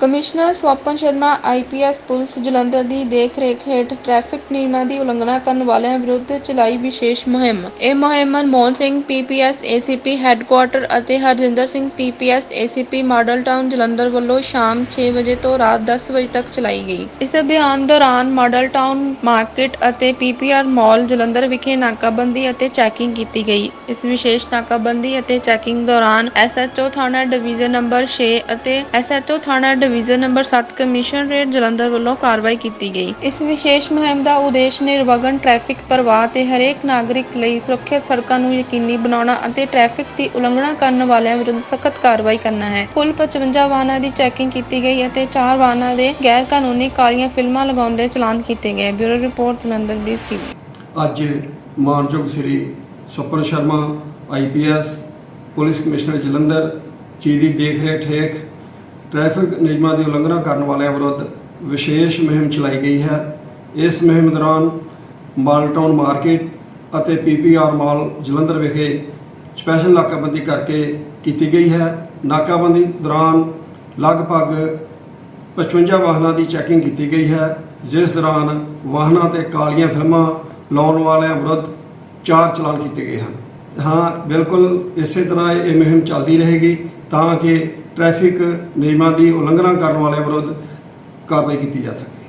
Commissioner Swapan Sharma IPS police Jalandhar ਦੀ ਦੇਖ-ਰੇਖ ਹੇਠ traffic ਨਿਯਮਾਂ ਦੀ ਉਲੰਘਣਾ ਕਰਨ ਵਾਲਿਆਂ ਵਿਰੁੱਧ ਚਲਾਈ ਵਿਸ਼ੇਸ਼ ਮੁਹਿੰਮ। ਇਹ ਮੁਹਿੰਮ Manmohan Singh PPS ACP headquarters ਅਤੇ Harjinder Singh PPS ACP model town Jalandhar ਵੱਲੋਂ ਸ਼ਾਮ 6 ਵਜੇ ਤੋਂ ਰਾਤ 10 ਵਜੇ ਤੱਕ ਚਲਾਈ ਗਈ। ਇਸ ਅਭਿਆਨ ਦੌਰਾਨ ਮਾਡਲ ਟਾਊਨ ਮਾਰਕੀਟ ਅਤੇ ਪੀਪੀਆਰ ਮਾਲ ਜਲੰਧਰ ਵਿਖੇ ਨਾਕਾਬੰਦੀ ਅਤੇ ਚੈਕਿੰਗ ਕੀਤੀ ਗਈ। ਇਸ ਵਿਸ਼ੇਸ਼ ਨਾਕਾਬੰਦੀ ਅਤੇ ਚੈਕਿੰਗ ਦੌਰਾਨ ਐਸਐਚਓ ਥਾਣਾ ਡਿਵੀਜ਼ਨ ਨੰਬਰ 6 ਅਤੇ ਐਸਐਚਓ ਥਾਣਾ ਡਿਵੀਜ਼ਨ ਨੰਬਰ 7 ਕਮਿਸ਼ਨਰੇਟ ਜਲੰਧਰ ਵੱਲੋਂ ਕਾਰਵਾਈ ਕੀਤੀ ਗਈ। ਇਸ ਵਿਸ਼ੇਸ਼ ਮੁਹਿੰਮ ਦਾ ਉਦੇਸ਼ ਨਿਰਵਗਨ ਟ੍ਰੈਫਿਕ ਪ੍ਰਵਾਹ ਤੇ ਹਰੇਕ ਨਾਗਰਿਕ ਲਈ ਸੁਰੱਖਿਅਤ ਸੜਕਾਂ ਨੂੰ ਯਕੀਨੀ ਬਣਾਉਣਾ ਅਤੇ ਟ੍ਰੈਫਿਕ ਦੀ ਉਲੰਘਣਾ ਕਰਨ ਵਾਲਿਆਂ ਵਿਰੁੱਧ ਸਖਤ ਕਾਰਵਾਈ ਕਰਨਾ ਹੈ। ਕੁੱਲ 55 ਵਾਹਨਾਂ ਦੀ ਚੈਕਿੰਗ ਕੀਤੀ ਗਈ ਅਤੇ 4 ਵਾਹਨਾਂ ਦੇ ਗੈਰ ਕਾਨੂੰਨੀ ਕਾਲੀਆਂ ਫਿਲਮਾਂ ਲਗਾਉਂਦੇ ਚਲਾਨ ਕੀਤੇ ਗਏ। ਬਿਊਰੋ ਰਿਪੋਰਟ, ਜਲੰਧਰ ਬੀਸ ਟੀਵੀ ਅੱਜ ਮਾਨਯੋਗ Shri Sapan Sharma IPS police commissioner Jalandhar ji ਦੀ ਦੇਖਰੇਖ ਹੇਠ ਟ੍ਰੈਫਿਕ ਨਿਯਮਾਂ ਦੀ ਉਲੰਘਣਾ ਕਰਨ ਵਾਲਿਆਂ ਵਿਰੁੱਧ ਵਿਸ਼ੇਸ਼ ਮੁਹਿੰਮ ਚਲਾਈ ਗਈ ਹੈ। ਇਸ ਮੁਹਿੰਮ ਦੌਰਾਨ ਮਾਲਟਾਊਨ ਮਾਰਕੀਟ ਅਤੇ ਪੀਪੀਆਰ ਮਾਲ ਜਲੰਧਰ ਵਿਖੇ ਸਪੈਸ਼ਲ ਨਾਕਾਬੰਦੀ ਕਰਕੇ ਕੀਤੀ ਗਈ ਹੈ। ਨਾਕਾਬੰਦੀ ਦੌਰਾਨ ਲਗਭਗ 55 ਵਾਹਨਾਂ ਦੀ ਚੈਕਿੰਗ ਕੀਤੀ ਗਈ ਹੈ। ਜਿਸ ਦੌਰਾਨ ਵਾਹਨਾਂ ਤੇ ਕਾਲੀਆਂ ਫਿਲਮਾਂ ਲਾਉਣ ਵਾਲਿਆਂ ਵਿਰੁੱਧ ਚਾਰ ਚਲਾਨ ਕੀਤੇ ਗਏ ਹਨ। ਹਾਂ, ਬਿਲਕੁਲ ਇਸੇ ਤਰ੍ਹਾਂ ਇਹ ਮੁਹਿੰਮ ਚੱਲਦੀ ਰਹੇਗੀ ਤਾਂ ਕਿ ਟ੍ਰੈਫਿਕ ਨਿਯਮਾਂ ਦੀ ਉਲੰਘਣਾ ਕਰਨ ਵਾਲਿਆਂ ਵਿਰੁੱਧ ਕਾਰਵਾਈ ਕੀਤੀ ਜਾ ਸਕੇ।